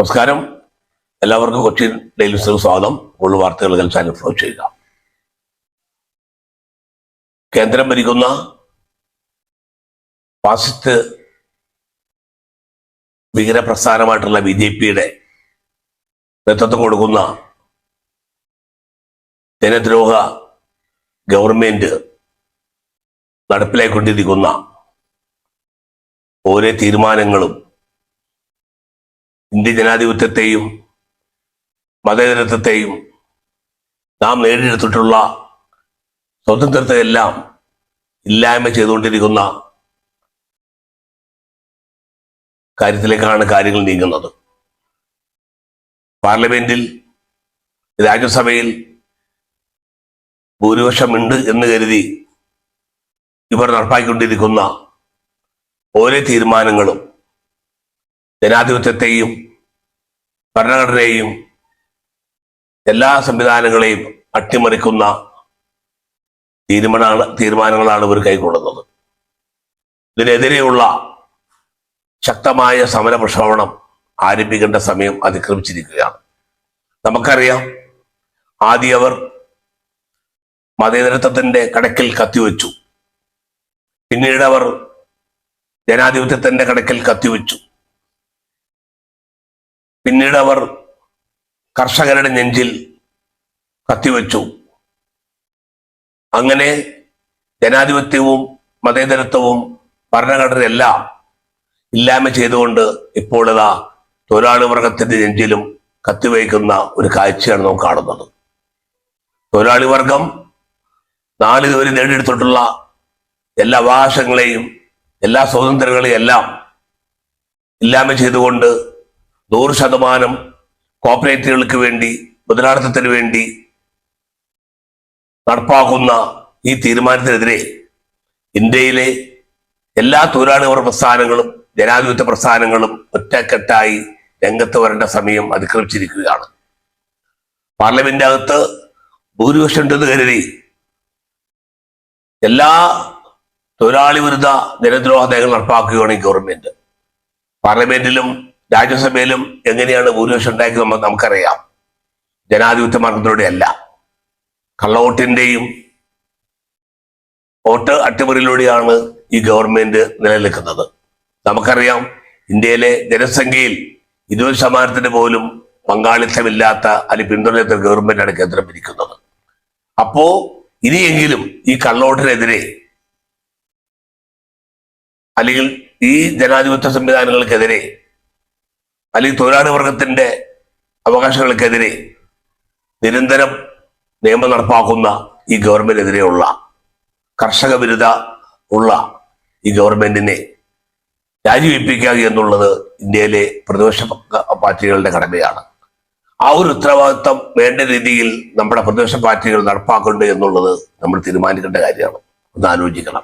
നമസ്കാരം. എല്ലാവർക്കും കൊച്ചി ഡെയിലി ന്യൂസിലേക്ക് സ്വാഗതം. ഉള്ള വാർത്തകൾ കേൾക്കാൻ ഫ്ലോ ചെയ്യുക. കേന്ദ്രം ഭരിക്കുന്ന ഫാസിസ്റ്റ് ഭീകരപ്രസ്ഥാനമായിട്ടുള്ള ബി ജെ പിയുടെ നേതൃത്വം കൊടുക്കുന്ന ജനദ്രോഹ ഗവൺമെന്റ് നടപ്പിലായിക്കൊണ്ടിരിക്കുന്ന ഓരോ തീരുമാനങ്ങളും ഇന്ത്യ ജനാധിപത്യത്തെയും മതേതരത്വത്തെയും നാം നേടിയെടുത്തിട്ടുള്ള സ്വതന്ത്രത്തെയെല്ലാം ഇല്ലായ്മ ചെയ്തുകൊണ്ടിരിക്കുന്ന കാര്യത്തിലേക്കാണ് കാര്യങ്ങൾ നീങ്ങുന്നത്. പാർലമെന്റിൽ രാജ്യസഭയിൽ ഭൂരിപക്ഷമുണ്ട് എന്ന് കരുതി ഇവർ നടപ്പാക്കിക്കൊണ്ടിരിക്കുന്ന ഓരോ തീരുമാനങ്ങളും ജനാധിപത്യത്തെയും ഭരണഘടനയെയും എല്ലാ സംവിധാനങ്ങളെയും അട്ടിമറിക്കുന്ന തീരുമാനമാണ് തീരുമാനങ്ങളാണ് ഇവർ കൈക്കൊള്ളുന്നത്. ഇതിനെതിരെയുള്ള ശക്തമായ സമര പ്രക്ഷോഭണം ആരംഭിക്കേണ്ട സമയം അതിക്രമിച്ചിരിക്കുകയാണ്. നമുക്കറിയാം ആദ്യം അവർ മതേതരത്വത്തിന്റെ കടക്കിൽ കത്തിവെച്ചു. പിന്നീട് അവർ ജനാധിപത്യത്തിന്റെ കടക്കിൽ കത്തിവെച്ചു. പിന്നീട് അവർ കർഷകരുടെ നെഞ്ചിൽ കത്തിവച്ചു. അങ്ങനെ ജനാധിപത്യവും മതേതരത്വവും ഭരണഘടനയെല്ലാം ഇല്ലായ്മ ചെയ്തുകൊണ്ട് ഇപ്പോൾ തൊഴിലാളി വർഗത്തിന്റെ നെഞ്ചിലും കത്തിവയ്ക്കുന്ന ഒരു കാഴ്ചയാണ് നാം കാണുന്നത്. തൊഴിലാളി വർഗം നാളിതുവരെ നേടിയെടുത്തിട്ടുള്ള എല്ലാ അവകാശങ്ങളെയും എല്ലാ സ്വാതന്ത്ര്യങ്ങളെയും എല്ലാം ഇല്ലായ്മ ചെയ്തുകൊണ്ട് നൂറ് ശതമാനം കോപ്പറേറ്റീവുകൾക്ക് വേണ്ടി മുതലാളിത്തത്തിന് വേണ്ടി നടപ്പാക്കുന്ന ഈ തീരുമാനത്തിനെതിരെ ഇന്ത്യയിലെ എല്ലാ തൊഴിലാളി പ്രസ്ഥാനങ്ങളും ജനാധിപത്യ പ്രസ്ഥാനങ്ങളും ഒറ്റക്കെട്ടായി രംഗത്ത് വരേണ്ട സമയം അതിക്രമിച്ചിരിക്കുകയാണ്. പാർലമെന്റ് അകത്ത് ഭൂരിപക്ഷം ഉണ്ടെന്ന് കരുതി എല്ലാ തൊഴിലാളി വിരുദ്ധ ജനദ്രോഹ നയങ്ങൾ നടപ്പാക്കുകയാണ് ഈ ഗവൺമെന്റ്. പാർലമെന്റിലും രാജ്യസഭയിലും എങ്ങനെയാണ് ഭൂരിപക്ഷം ഉണ്ടാക്കിയത് നമുക്കറിയാം. ജനാധിപത്യ മാർഗത്തിലൂടെ അല്ല. കള്ളവോട്ടിന്റെയും വോട്ട് അട്ടിമറിയിലൂടെയാണ് ഈ ഗവൺമെന്റ് നിലനിൽക്കുന്നത്. നമുക്കറിയാം ഇന്ത്യയിലെ ജനസംഖ്യയിൽ ഇരുപത് ശതമാനത്തിന് പോലും പങ്കാളിത്തമില്ലാത്ത അല്ലെങ്കിൽ പിന്തുണയത്ത ഗവൺമെന്റാണ് കേന്ദ്രം ഭരിക്കുന്നത്. അപ്പോ ഇനിയെങ്കിലും ഈ കള്ളവോട്ടിനെതിരെ അല്ലെങ്കിൽ ഈ ജനാധിപത്യ സംവിധാനങ്ങൾക്കെതിരെ അല്ലെങ്കിൽ തൊഴിലാളി വർഗത്തിന്റെ അവകാശങ്ങൾക്കെതിരെ നിരന്തരം നിയമം നടപ്പാക്കുന്ന ഈ ഗവൺമെന്റിനെതിരെയുള്ള കർഷക വിരുദ്ധ ഉള്ള ഈ ഗവൺമെന്റിനെ രാജിവെപ്പിക്കുക എന്നുള്ളത് ഇന്ത്യയിലെ പ്രതിപക്ഷ പാർട്ടികളുടെ കടമയാണ്. ആ ഒരു ഉത്തരവാദിത്വം വേണ്ട രീതിയിൽ നമ്മുടെ പ്രതിപക്ഷ പാർട്ടികൾ നടപ്പാക്കുന്നുണ്ട് എന്നുള്ളത് നമ്മൾ തീരുമാനിക്കേണ്ട കാര്യമാണ്. ഒന്ന് ആലോചിക്കണം.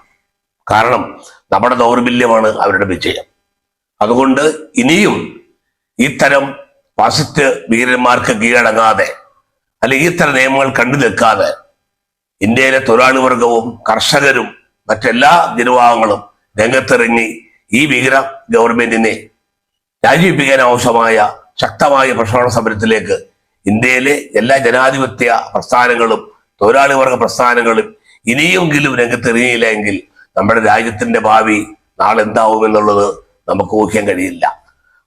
കാരണം നമ്മുടെ ദൗർബല്യമാണ് അവരുടെ വിജയം. അതുകൊണ്ട് ഇനിയും ഇത്തരം ഫാസിസ്റ്റ് വീരന്മാർക്ക് കീഴടങ്ങാതെ അല്ലെങ്കിൽ ഇത്തരം നിയമങ്ങൾ കണ്ടു നിൽക്കാതെ ഇന്ത്യയിലെ തൊഴിലാളി വർഗവും കർഷകരും മറ്റെല്ലാ ജനവിഭാഗങ്ങളും രംഗത്തിറങ്ങി ഈ ഭീകര ഗവൺമെന്റിനെ രാജിവെപ്പിക്കാൻ ആവശ്യമായ ശക്തമായ പ്രക്ഷോഭ സമരത്തിലേക്ക് ഇന്ത്യയിലെ എല്ലാ ജനാധിപത്യ പ്രസ്ഥാനങ്ങളും തൊഴിലാളി വർഗ പ്രസ്ഥാനങ്ങളും ഇനിയെങ്കിലും രംഗത്തെറിയില്ല എങ്കിൽ നമ്മുടെ രാജ്യത്തിന്റെ ഭാവി നാളെ എന്താവുമെന്നുള്ളത് നമുക്ക് ഊഹിക്കാൻ കഴിയില്ല.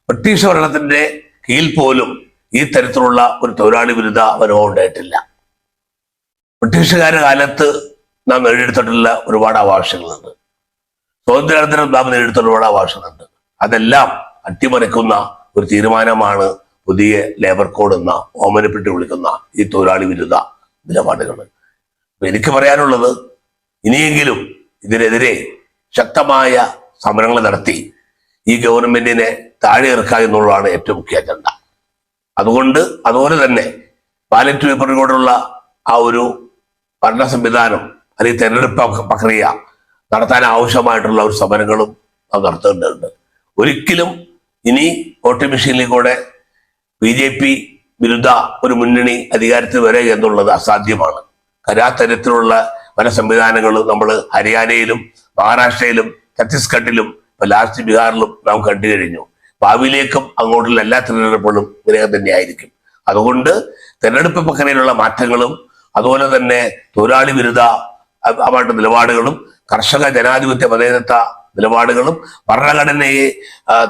ബ്രിട്ടീഷ് ഭരണത്തിന്റെ കീഴിൽ പോലും ഈ തരത്തിലുള്ള ഒരു തൊഴിലാളി വിരുദ്ധ അവരോ ഉണ്ടായിട്ടില്ല. ബ്രിട്ടീഷുകാരുടെ കാലത്ത് നാം നേടിയെടുത്തിട്ടുള്ള ഒരുപാട് അവകാശങ്ങളുണ്ട് സ്വാതന്ത്ര്യാനന്തരം നാം നേടിയെടുത്ത ഒരുപാട് അവകാശങ്ങളുണ്ട് അതെല്ലാം അട്ടിമറിക്കുന്ന ഒരു തീരുമാനമാണ് പുതിയ ലേബർ കോഡ് എന്ന ഓമനപ്പെട്ടി വിളിക്കുന്ന ഈ തൊഴിലാളി വിരുദ്ധ നിലപാടുകൾ എനിക്ക് പറയാനുള്ളത് ഇനിയെങ്കിലും ഇതിനെതിരെ ശക്തമായ സമരങ്ങൾ നടത്തി ഈ ഗവൺമെന്റിനെ താഴെ ഇറക്കുക എന്നുള്ളതാണ് ഏറ്റവും മുഖ്യ അജണ്ട. അതുകൊണ്ട് അതുപോലെ തന്നെ ബാലറ്റ് പേപ്പറിലൂടെയുള്ള ആ ഒരു ഭരണ സംവിധാനം അല്ലെങ്കിൽ തെരഞ്ഞെടുപ്പ് പ്രക്രിയ നടത്താൻ ആവശ്യമായിട്ടുള്ള ഒരു സമരങ്ങളും നാം നടത്തേണ്ടതുണ്ട്. ഒരിക്കലും ഇനി വോട്ടിംഗ് മെഷീനിലൂടെ ബി ജെ പി വിരുദ്ധ ഒരു മുന്നണി അധികാരത്തിൽ വരെ എന്നുള്ളത് അസാധ്യമാണ്. കരാത്തരത്തിലുള്ള പല സംവിധാനങ്ങളും നമ്മൾ ഹരിയാനയിലും മഹാരാഷ്ട്രയിലും ഛത്തീസ്ഗഡിലും ഇപ്പൊ ലാസ്റ്റ് ബീഹാറിലും നാം കണ്ടു കഴിഞ്ഞു. ഭാവിയിലേക്കും അങ്ങോട്ടുള്ള എല്ലാ തിരഞ്ഞെടുപ്പുകളും തന്നെ തന്നെയായിരിക്കും. അതുകൊണ്ട് തെരഞ്ഞെടുപ്പ് പ്രക്രിയയിലുള്ള മാറ്റങ്ങളും അതുപോലെ തന്നെ തൊഴിലാളി വിരുദ്ധ ആയിട്ട് നിലപാടുകളും കർഷക ജനാധിപത്യ മതേതത്വ നിലപാടുകളും ഭരണഘടനയെ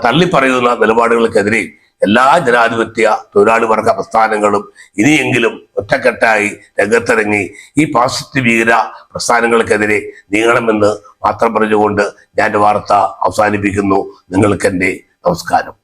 തള്ളിപ്പറയുന്ന നിലപാടുകൾക്കെതിരെ എല്ലാ ജനാധിപത്യ തൊഴിലാളി വർഗ പ്രസ്ഥാനങ്ങളും ഇനിയെങ്കിലും ഒറ്റക്കെട്ടായി രംഗത്തിറങ്ങി ഈ പാശ്ചാത്യ ഭീകര പ്രസ്ഥാനങ്ങൾക്കെതിരെ നീങ്ങണമെന്ന് മാത്രം പറഞ്ഞുകൊണ്ട് ഞാൻ വാർത്ത അവസാനിപ്പിക്കുന്നു. നിങ്ങൾക്ക് എന്റെ നമസ്കാരം.